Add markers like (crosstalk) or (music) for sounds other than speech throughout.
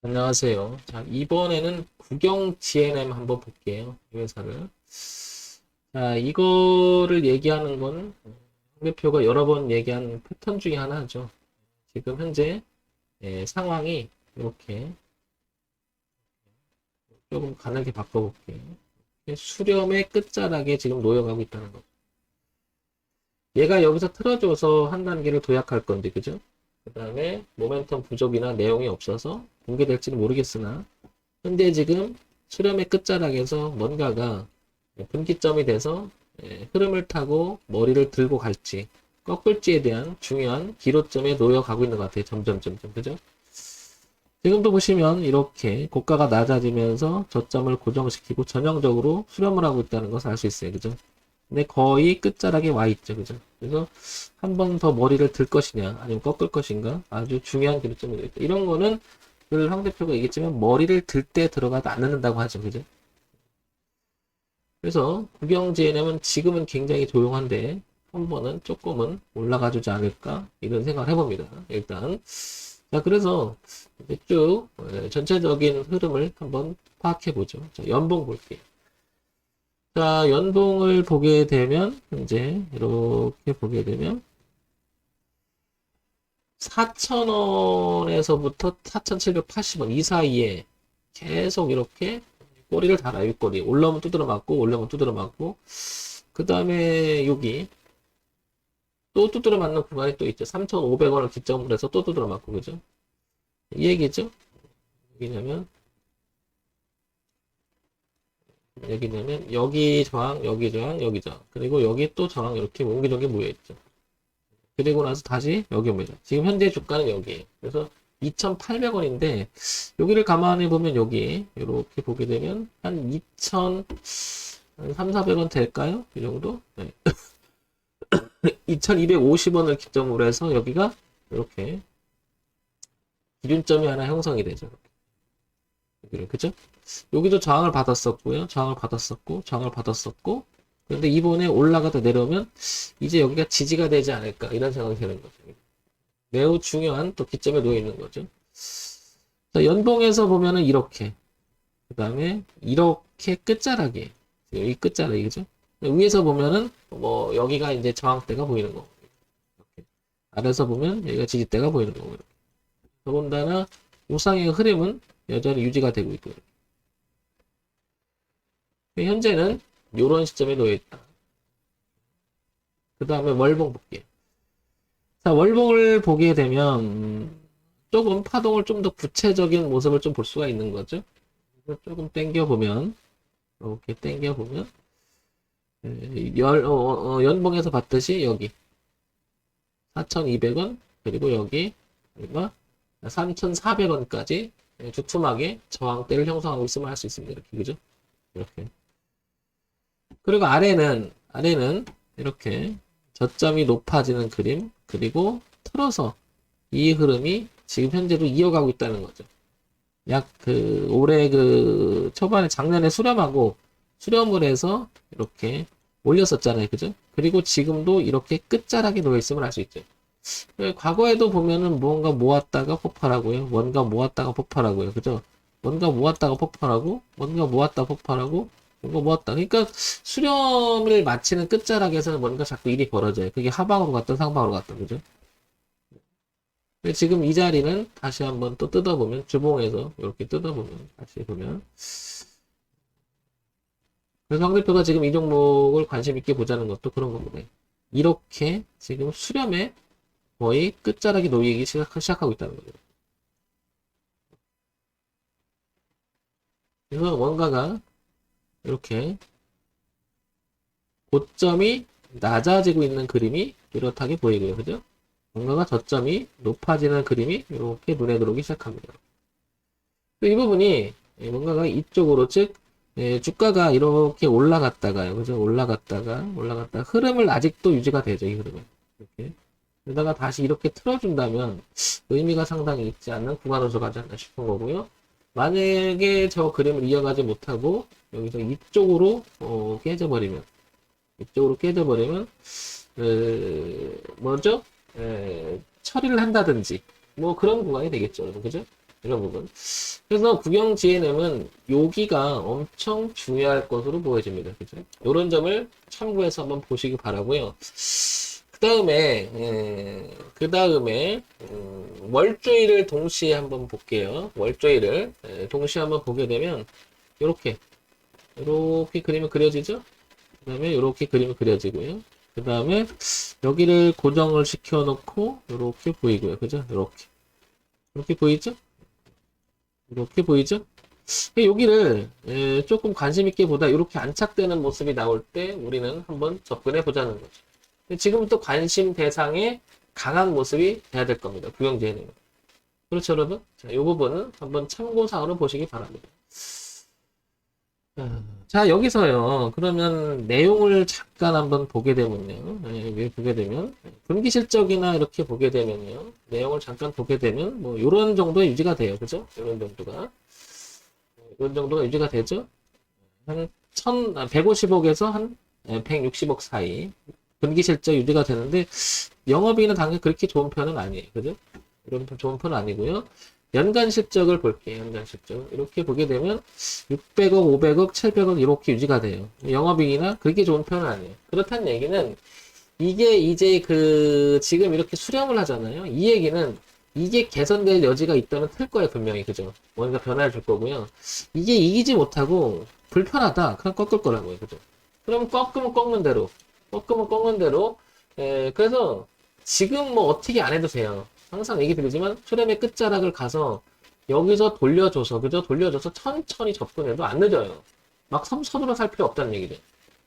안녕하세요. 자, 이번에는 국영 GNM 한번 볼게요. 이 회사를. 자, 이거를 얘기하는 건황 대표가 여러 번 얘기한 패턴 중에 하나죠. 지금 현재 예, 상황이 이렇게 조금 가늘게 바꿔볼게요. 수렴의 끝자락에 지금 놓여가고 있다는 거죠. 얘가 여기서 틀어줘서 한 단계를 도약할 건데, 그죠? 그 다음에 모멘텀 부족이나 내용이 없어서 공개될지는 모르겠으나 현재 지금 수렴의 끝자락에서 뭔가가 분기점이 돼서 예, 흐름을 타고 머리를 들고 갈지 꺾을지에 대한 중요한 기로점에 놓여가고 있는 것 같아요. 점점 점점 그죠? 지금도 보시면 이렇게 고가가 낮아지면서 저점을 고정시키고 전형적으로 수렴을 하고 있다는 것을 알 수 있어요. 그죠? 근데 거의 끝자락에 와 있죠. 그죠? 그래서 한 번 더 머리를 들 것이냐 아니면 꺾을 것인가 아주 중요한 기로점이 있다. 이런 거는 늘 황 대표가 얘기했지만 머리를 들 때 들어가도 안 넣는다고 하죠. 그죠? 그래서 국영 GNM은 지금은 굉장히 조용한데 한 번은 조금은 올라가 주지 않을까 이런 생각을 해봅니다. 일단 자 그래서 쭉 예, 전체적인 흐름을 한번 파악해 보죠. 자, 연봉 볼게요. 자 연봉을 보게 되면 이제 이렇게 보게 되면 4,000원에서부터 4,780원 이 사이에 계속 이렇게 꼬리를 달아요. 윗꼬리. 올라오면 두드러 맞고, 올라오면 두드러 맞고, 그 다음에 여기 또 두드러 맞는 구간이 또 있죠. 3,500원을 기점으로 해서 또 두드러 맞고, 그죠? 이 얘기죠? 여기냐면, 여기냐면, 여기 저항, 여기 저항, 여기 저항. 그리고 여기 또 저항 이렇게 옹기종기 모여있죠. 그리고 나서 다시 여기 옵니다. 지금 현재 주가는 여기에요. 그래서 2,800원인데 여기를 감안해 보면 여기 이렇게 보게 되면 한 2,000 3,400원 될까요? 이 정도? 네. (coughs) 2,250원을 기점으로 해서 여기가 이렇게 기준점이 하나 형성이 되죠. 그죠? 여기도 저항을 받았었고요. 저항을 받았었고, 저항을 받았었고, 그런데 이번에 올라가다 내려오면 이제 여기가 지지가 되지 않을까 이런 생각이 드는 거죠. 매우 중요한 또 기점에 놓여 있는 거죠. 자, 연봉에서 보면은 이렇게 그 다음에 이렇게 끝자락이 이 끝자락이 그죠? 위에서 보면은 뭐 여기가 이제 저항대가 보이는 이렇게 아래에서 보면 여기가 지지대가 보이는 거고 이렇게 더군다나 우상의 흐름은 여전히 유지가 되고 있고요. 현재는 이런 시점에 놓여 있다. 그 다음에 월봉 볼게요. 자, 월봉을 보게 되면, 음, 조금 파동을 좀 더 구체적인 모습을 좀 볼 수가 있는 거죠. 조금 당겨보면, 이렇게 당겨보면, 에, 열, 어, 어, 연봉에서 봤듯이 여기, 4,200원, 그리고 여기, 얼마? 3,400원까지 주춤하게 저항대를 형성하고 있음을 할수 있습니다. 이렇게, 그죠? 이렇게. 그리고 아래는, 아래는 이렇게 저점이 높아지는 그림, 그리고 틀어서 이 흐름이 지금 현재도 이어가고 있다는 거죠. 약 그 올해 그 초반에 작년에 수렴하고 수렴을 해서 이렇게 올렸었잖아요. 그죠? 그리고 지금도 이렇게 끝자락에 놓여 있음을 알 수 있죠. 왜 과거에도 보면은 무언가 모았다가 폭발하고요. 뭔가 모았다가 폭발하고요. 그죠? 뭔가 모았다가 폭발하고, 뭔가 모았다가 폭발하고, 뭔가 모았다. 그러니까 수렴을 마치는 끝자락에서는 뭔가 자꾸 일이 벌어져요. 그게 하방으로 갔든 상방으로 그죠? 근데 지금 이 자리는 다시 한번 또 뜯어보면, 주봉에서 이렇게 뜯어보면, 다시 보면. 그래서 황 대표가 지금 이 종목을 관심 있게 보자는 것도 그런 겁니다. 이렇게 지금 수렴에 거의 끝자락이 놓이기 시작, 시작하고 있다는 거죠. 그래서 뭔가가 이렇게 고점이 낮아지고 있는 그림이 뚜렷하게 보이고요. 그죠? 뭔가가 저점이 높아지는 그림이 이렇게 눈에 들어오기 시작합니다. 이 부분이 뭔가가 이쪽으로 즉 예, 주가가 이렇게 올라갔다가요. 그죠? 올라갔다가 올라갔다가 흐름을 아직도 유지가 되죠. 이 흐름은. 이렇게. 그러다가 다시 이렇게 틀어준다면 의미가 상당히 있지 않는 구간으로 가지 않나 싶은 거고요. 만약에 저 그림을 이어가지 못하고 여기서 이쪽으로 어, 깨져버리면 이쪽으로 깨져버리면 에, 뭐죠? 에, 처리를 한다든지 뭐 그런 구간이 되겠죠, 여러분, 그죠? 이런 부분. 그래서 구경 GNM은 여기가 엄청 중요할 것으로 보여집니다. 그죠? 이런 점을 참고해서 한번 보시기 바라고요. 그 다음에 그 다음에 음, 월조일을 동시에 한번 볼게요. 월조일을 예, 동시에 한번 보게 되면 이렇게 이렇게 그림이 그려지죠? 그 다음에 이렇게 그림이 그려지고요. 그 다음에 여기를 고정을 시켜 놓고 이렇게 보이고요. 그죠? 이렇게 이렇게 보이죠? 이렇게 보이죠? 여기를 에, 조금 관심 있게 보다 이렇게 안착되는 모습이 나올 때 우리는 한번 접근해 보자는 거죠. 지금부터 관심 대상에 강한 모습이 돼야 될 겁니다. 구경제는. 그렇죠, 여러분? 자, 이 부분은 한번 참고사항으로 보시기 바랍니다. 아, 자, 여기서요. 그러면 내용을 잠깐 한번 보게 되면요. 예, 여기 보게 되면 분기 실적이나 이렇게 보게 되면요. 내용을 잠깐 보게 되면 뭐 이런 정도의 유지가 돼요. 그죠? 이런 정도가. 이런 정도가 유지가 되죠? 한 1 150억에서 한 160억 사이 분기 실적 유지가 되는데 영업이익은 당연히 그렇게 좋은 편은 아니에요. 그죠? 이런 편 좋은 편은 아니고요. 연간 실적을 볼게요. 연간 실적. 이렇게 보게 되면 600억, 500억, 700억 이렇게 유지가 돼요. 영업이익이나 그렇게 좋은 편은 아니에요. 그렇다는 얘기는 이게 이제 그 지금 이렇게 수렴을 하잖아요. 이 얘기는 이게 개선될 여지가 있다면 틀 거예요, 분명히. 그죠? 뭔가 변화를 줄 거고요. 이게 이기지 못하고 불편하다. 그럼 꺾을 거라고요. 그죠? 그럼 꺾으면 꺾는 대로. 꺾으면 꺾는 대로. 에, 그래서 지금 뭐 어떻게 안 해도 돼요. 항상 얘기 드리지만 수렴의 끝자락을 가서 여기서 돌려줘서, 그죠? 돌려줘서 천천히 접근해도 안 늦어요. 막 섬, 서두러 살 필요 없다는 얘기죠.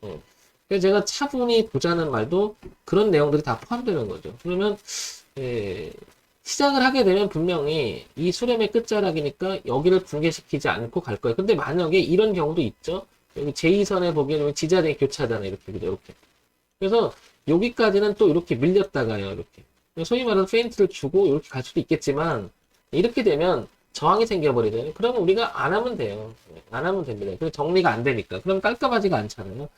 어. 그래서 제가 차분히 보자는 말도 그런 내용들이 다 포함되는 거죠. 그러면, 에, 시작을 하게 되면 분명히 이 수렴의 끝자락이니까 여기를 붕괴시키지 않고 갈 거예요. 근데 만약에 이런 경우도 있죠. 여기 제2선에 보게 되면 지자등이 교차하잖아요. 이렇게? 이렇게. 그래서 여기까지는 또 이렇게 밀렸다가요. 이렇게. 소위 말하는 페인트를 주고 이렇게 갈 수도 있겠지만 이렇게 되면 저항이 생겨버리잖아요. 그러면 우리가 안 하면 돼요. 안 하면 됩니다. 그 정리가 안 되니까. 그럼 깔끔하지가 않잖아요.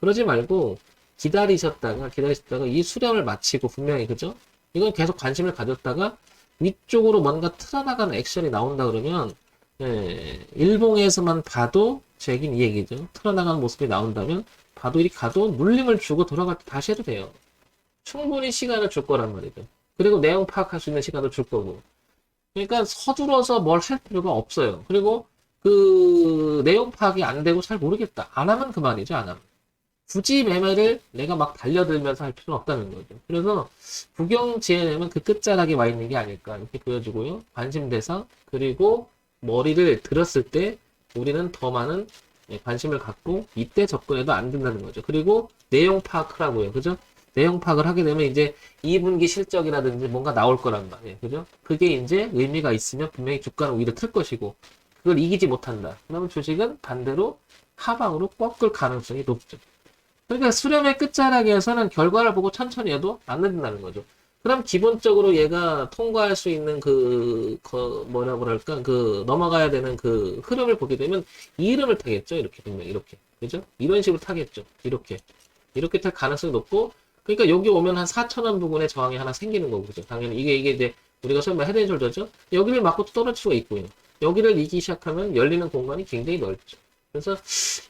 그러지 말고 기다리셨다가 기다리셨다가 이 수렴을 마치고 분명히 그죠? 이건 계속 관심을 가졌다가 위쪽으로 뭔가 틀어나가는 액션이 나온다 그러면 예, 일봉에서만 봐도 제 얘기는 이 얘기죠. 틀어나가는 모습이 나온다면 봐도 이렇게 가도 눌림을 주고 돌아갈 때 다시 해도 돼요. 충분히 시간을 줄 거란 말이죠. 그리고 내용 파악할 수 있는 시간도 줄 거고. 그러니까 서둘러서 뭘 할 필요가 없어요. 그리고 그 내용 파악이 안 되고 잘 모르겠다. 안 하면 그만이죠. 안 하면. 굳이 매매를 내가 막 달려들면서 할 필요는 없다는 거죠. 그래서 구경 GNM은 그 끝자락에 와 있는 게 아닐까 이렇게 보여주고요. 관심 대상 그리고 머리를 들었을 때 우리는 더 많은 예, 관심을 갖고 이때 접근해도 안 된다는 거죠. 그리고 내용 파악을 하고요. 그죠? 내용 파악을 하게 되면 이제 2분기 실적이라든지 뭔가 나올 거란 말이에요. 그죠? 그게 이제 의미가 있으면 분명히 주가는 오히려 틀 것이고 그걸 이기지 못한다. 그러면 주식은 반대로 하방으로 꺾을 가능성이 높죠. 그러니까 수렴의 끝자락에서는 결과를 보고 천천히 해도 안 된다는 거죠. 그럼 기본적으로 얘가 통과할 수 있는 그, 그 뭐라고 그럴까? 그 넘어가야 되는 그 흐름을 보게 되면 이 흐름을 타겠죠? 이렇게 분명 이렇게. 그죠? 이런 식으로 타겠죠? 이렇게. 이렇게 탈 가능성이 높고 그러니까 여기 오면 한 4천원 부근에 저항이 하나 생기는 거고 그죠? 당연히 이게 이게 이제 우리가 소위 말 헤드 앤 숄더죠? 여기를 맞고 또 떨어질 수가 있고요. 여기를 이기 시작하면 열리는 공간이 굉장히 넓죠. 그래서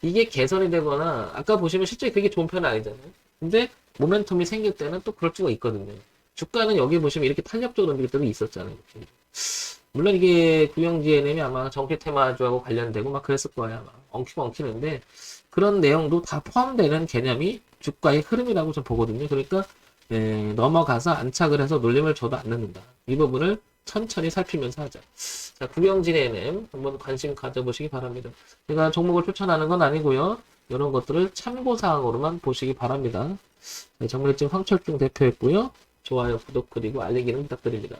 이게 개선이 되거나 아까 보시면 실제 그게 좋은 편은 아니잖아요. 근데 모멘텀이 생길 때는 또 그럴 수가 있거든요 주가는 여기 보시면 이렇게 탄력적으로 움직일 때도 있었잖아요. 물론 이게 구형지에nem이 아마 정치 테마주하고 관련되고 막 그랬을 거예요. 아마. 엉키고 엉키는데 그런 내용도 다 포함되는 개념이 주가의 흐름이라고 좀 보거든요. 그러니까 예, 넘어가서 안착을 해서 놀림을 줘도 안 넣는다. 이 부분을 천천히 살피면서 하자. 자, 구형진NM 한번 관심 가져보시기 바랍니다. 제가 종목을 추천하는 건 아니고요. 이런 것들을 참고사항으로만 보시기 바랍니다. 네, 정리팀 황철중 대표였고요. 좋아요, 구독, 그리고 알림 기능 부탁드립니다.